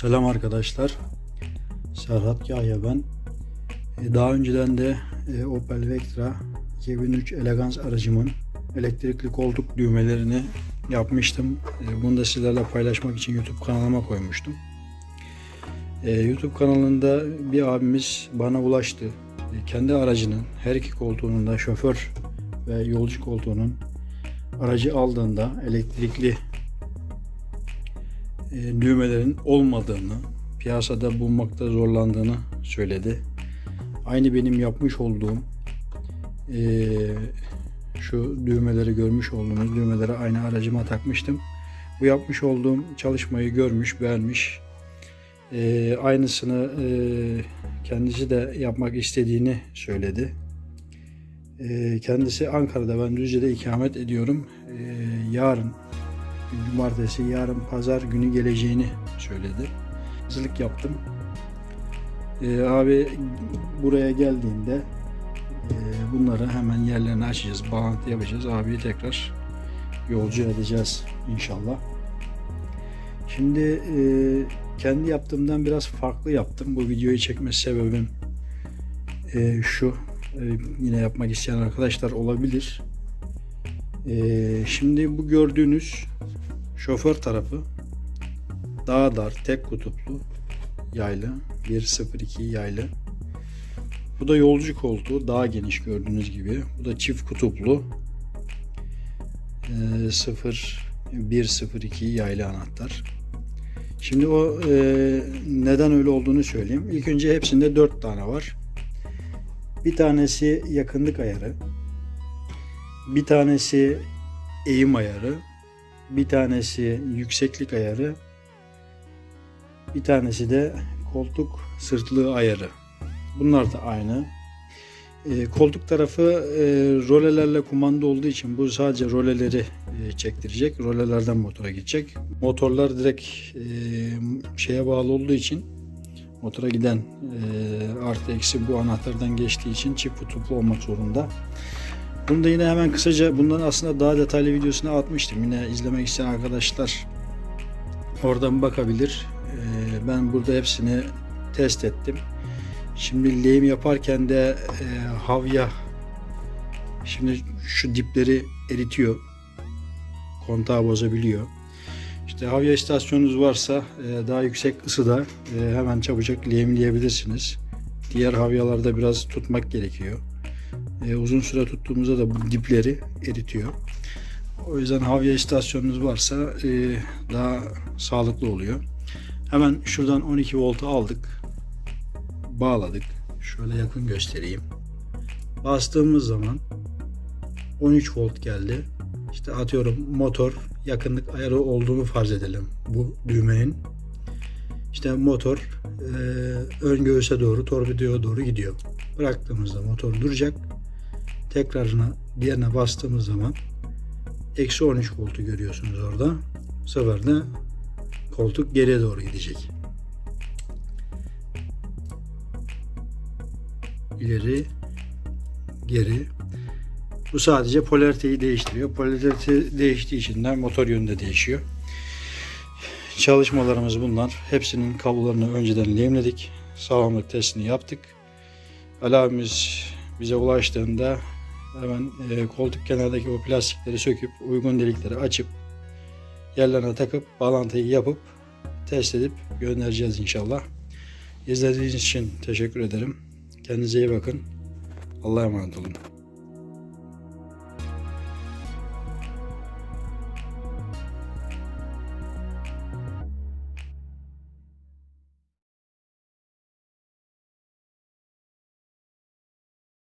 Selam arkadaşlar. Serhat Yahya ben. E, Daha önceden de e, Opel Vectra 2003 Elegance aracımın elektrikli koltuk düğmelerini yapmıştım. E, Bunu da sizlerle paylaşmak için YouTube kanalıma koymuştum. YouTube kanalında bir abimiz bana ulaştı. Kendi aracının her iki koltuğunun da şoför ve yolcu koltuğunun aracı aldığında elektrikli e, düğmelerin olmadığını, piyasada bulmakta zorlandığını söyledi. Aynı benim yapmış olduğum e, şu düğmeleri görmüş olduğunuz düğmeleri aynı aracıma takmıştım. Bu yapmış olduğum çalışmayı görmüş, beğenmiş. E, aynısını e, kendisi de yapmak istediğini söyledi. E, kendisi Ankara'da, ben Düzce'de ikamet ediyorum. E, yarın cumartesi, yarın pazar günü geleceğini söyledi. Hazırlık yaptım. Ee, abi buraya geldiğinde e, bunları hemen yerlerine açacağız, bağlantı yapacağız. Abiyi tekrar yolcu edeceğiz inşallah. Şimdi e, kendi yaptığımdan biraz farklı yaptım. Bu videoyu çekme sebebim e, şu. E, yine yapmak isteyen arkadaşlar olabilir. E, şimdi bu gördüğünüz Şoför tarafı daha dar, tek kutuplu yaylı, 1.02 yaylı. Bu da yolcu koltuğu daha geniş gördüğünüz gibi. Bu da çift kutuplu e, 0 1.02 yaylı anahtar. Şimdi o e, neden öyle olduğunu söyleyeyim. İlk önce hepsinde 4 tane var. Bir tanesi yakınlık ayarı. Bir tanesi eğim ayarı bir tanesi yükseklik ayarı, bir tanesi de koltuk sırtlığı ayarı. Bunlar da aynı. E, koltuk tarafı e, rolelerle kumanda olduğu için bu sadece roleleri e, çektirecek. Rolelerden motora gidecek. Motorlar direkt e, şeye bağlı olduğu için motora giden e, artı eksi bu anahtardan geçtiği için çift kutuplu olmak zorunda. Bunu da yine hemen kısaca bundan aslında daha detaylı videosunu atmıştım. Yine izlemek isteyen arkadaşlar oradan bakabilir. Ee, ben burada hepsini test ettim. Şimdi lehim yaparken de e, havya şimdi şu dipleri eritiyor. Kontağı bozabiliyor. İşte havya istasyonunuz varsa e, daha yüksek ısıda e, hemen çabucak lehimleyebilirsiniz. Diğer havyalarda biraz tutmak gerekiyor e, uzun süre tuttuğumuzda da bu dipleri eritiyor. O yüzden havya istasyonunuz varsa e, daha sağlıklı oluyor. Hemen şuradan 12 voltu aldık. Bağladık. Şöyle yakın göstereyim. Bastığımız zaman 13 volt geldi. İşte atıyorum motor yakınlık ayarı olduğunu farz edelim bu düğmenin. İşte motor e, ön göğüse doğru torpidoya doğru gidiyor. Bıraktığımızda motor duracak tekrarına diğerine bastığımız zaman eksi 13 voltu görüyorsunuz orada. Bu sefer de koltuk geriye doğru gidecek. İleri geri. Bu sadece polariteyi değiştiriyor. Polarite değiştiği için de motor yönü de değişiyor. Çalışmalarımız bunlar. Hepsinin kablolarını önceden lehimledik. Sağlamlık testini yaptık. Ali bize ulaştığında hemen e, koltuk kenardaki o plastikleri söküp uygun delikleri açıp yerlerine takıp bağlantıyı yapıp test edip göndereceğiz inşallah. İzlediğiniz için teşekkür ederim. Kendinize iyi bakın. Allah'a emanet olun.